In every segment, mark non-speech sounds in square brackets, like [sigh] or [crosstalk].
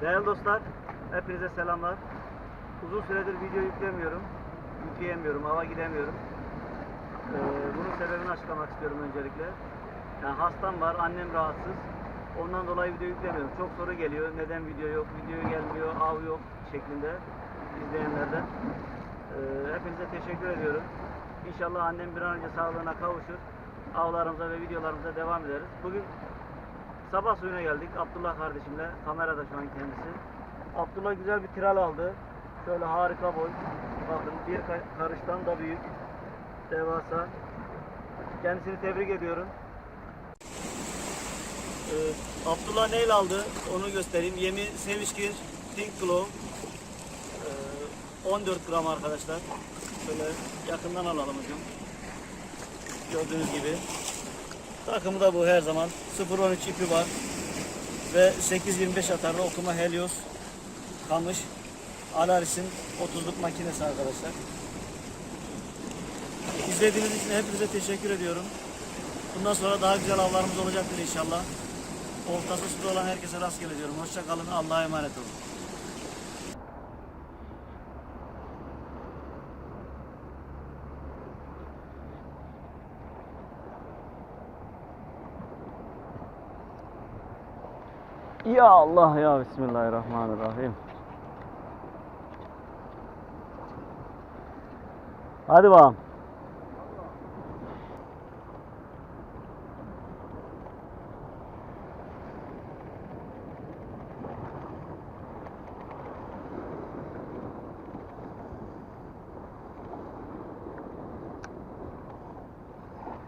Değerli dostlar, hepinize selamlar. Uzun süredir video yüklemiyorum. Yükleyemiyorum, hava gidemiyorum. Ee, bunun sebebini açıklamak istiyorum öncelikle. Yani hastam var, annem rahatsız. Ondan dolayı video yüklemiyorum. Çok soru geliyor. Neden video yok, video gelmiyor, av yok şeklinde izleyenlerden. Ee, hepinize teşekkür ediyorum. İnşallah annem bir an önce sağlığına kavuşur. Avlarımıza ve videolarımıza devam ederiz. Bugün Sabah suyuna geldik Abdullah kardeşimle. Kamerada şu an kendisi. Abdullah güzel bir tiral aldı. Şöyle harika boy. Bakın bir ka- karıştan da büyük. Devasa. Kendisini tebrik ediyorum. Ee, Abdullah neyle aldı onu göstereyim. Yemi Sevişkir Think Glow. Ee, 14 gram arkadaşlar. Şöyle yakından alalım hocam. Gördüğünüz gibi. Takımı da bu her zaman. 0.13 ipi var. Ve 8.25 atarlı okuma Helios kamış. Alaris'in 30'luk makinesi arkadaşlar. İzlediğiniz için hepinize teşekkür ediyorum. Bundan sonra daha güzel avlarımız olacaktır inşallah. Oltası suda olan herkese rastgele diyorum. Hoşça kalın. Allah'a emanet olun. Ya Allah ya Bismillahirrahmanirrahim. Hadi bakalım.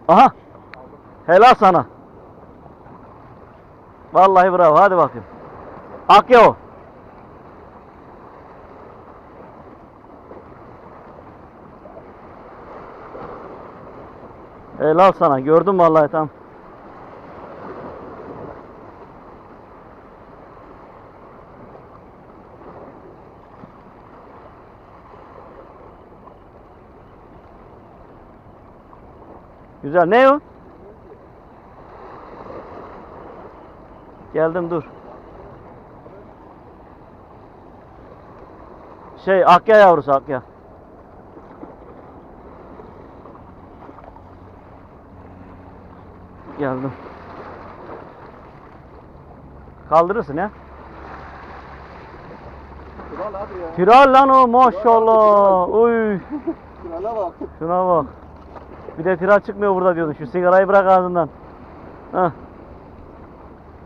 Aha. Helal sana. Vallahi bravo. Hadi bakayım. Akya o. Helal sana. Gördüm vallahi tam. Güzel. Ne o? Geldim dur. Şey akya yavrusu akya. Geldim. Kaldırırsın ya. Kral abi ya. Kiral lan o maşallah. Uy. Krala bak. Şuna bak. Bir de tiral çıkmıyor burada diyordun. Şu sigarayı bırak ağzından. Hah.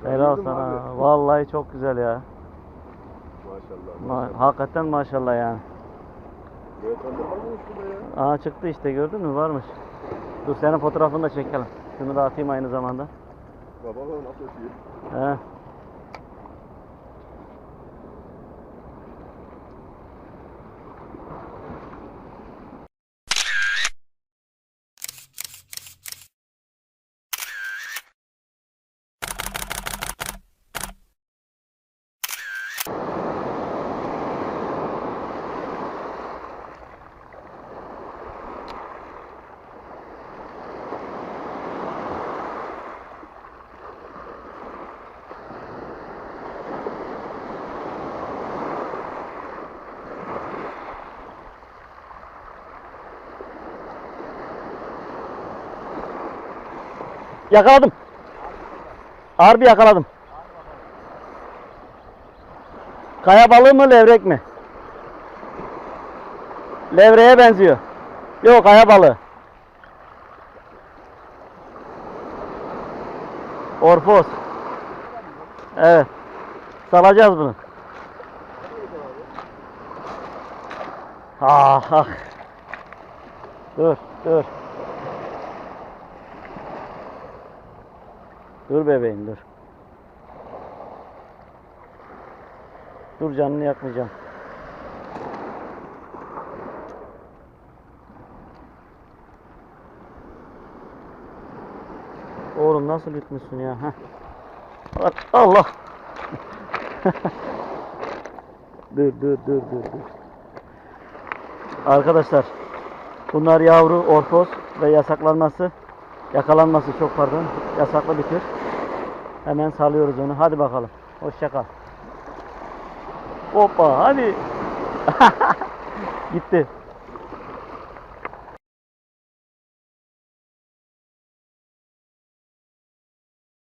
Helal sana. abi. Vallahi çok güzel ya. Maşallah. Ma- hakikaten maşallah yani. Ya. Aa çıktı işte gördün mü varmış. Dur senin fotoğrafını da çekelim. Şunu da atayım aynı zamanda. Baba nasıl ötüyor. He. Yakaladım. Harbi yakaladım. Kaya balığı mı levrek mi? Levreye benziyor. Yok kaya balığı. Orfos. Evet. Salacağız bunu. Ah ah. Dur dur. Dur bebeğim dur. Dur canını yakmayacağım. Oğlum nasıl yutmuşsun ya? Heh. Allah. [laughs] dur dur dur dur dur. Arkadaşlar bunlar yavru orfoz ve yasaklanması Yakalanması çok pardon. Yasaklı bir tür. Hemen salıyoruz onu. Hadi bakalım. Hoşça kal. Hoppa hadi. [laughs] Gitti.